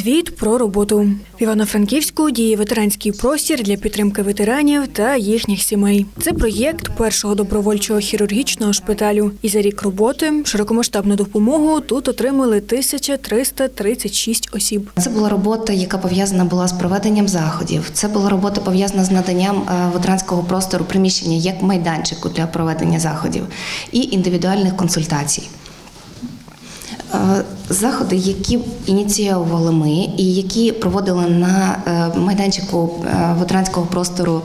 Звіт про роботу в Івано-Франківську діє ветеранський простір для підтримки ветеранів та їхніх сімей. Це проєкт першого добровольчого хірургічного шпиталю. І за рік роботи широкомасштабну допомогу тут отримали 1336 осіб. Це була робота, яка пов'язана була з проведенням заходів. Це була робота пов'язана з наданням е, ветеранського простору приміщення як майданчику для проведення заходів і індивідуальних консультацій. Е, Заходи, які ініціювали ми, і які проводили на е, майданчику е, ветеранського простору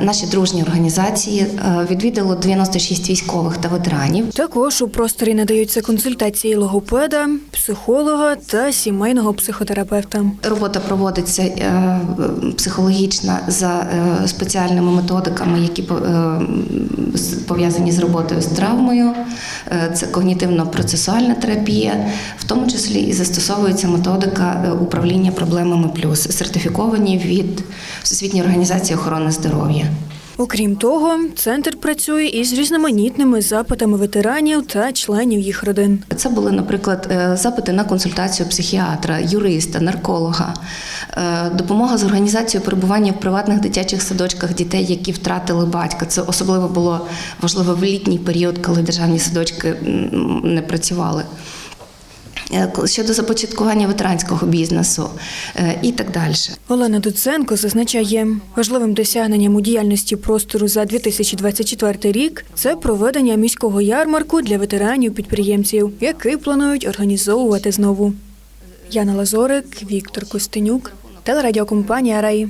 наші дружні організації, відвідало 96 військових та ветеранів. Також у просторі надаються консультації логопеда, психолога та сімейного психотерапевта. Робота проводиться психологічна за спеціальними методиками, які по- пов'язані з роботою з травмою. Це когнітивно-процесуальна терапія, в тому числі і застосовується методика е, управління проблемами плюс, сертифіковані від Всесвітньої організації охорони здоров'я. Окрім того, центр працює із різноманітними запитами ветеранів та членів їх родин. Це були, наприклад, е, запити на консультацію психіатра, юриста, нарколога, е, допомога з організацією перебування в приватних дитячих садочках дітей, які втратили батька. Це особливо було важливо в літній період, коли державні садочки не працювали. Е, Щодо започаткування ветеранського бізнесу е, і так далі. Олена Дуценко зазначає, важливим досягненням у діяльності простору за 2024 рік це проведення міського ярмарку для ветеранів-підприємців, який планують організовувати знову. Яна Лазорик, Віктор Костенюк, телерадіокомпанія Рай.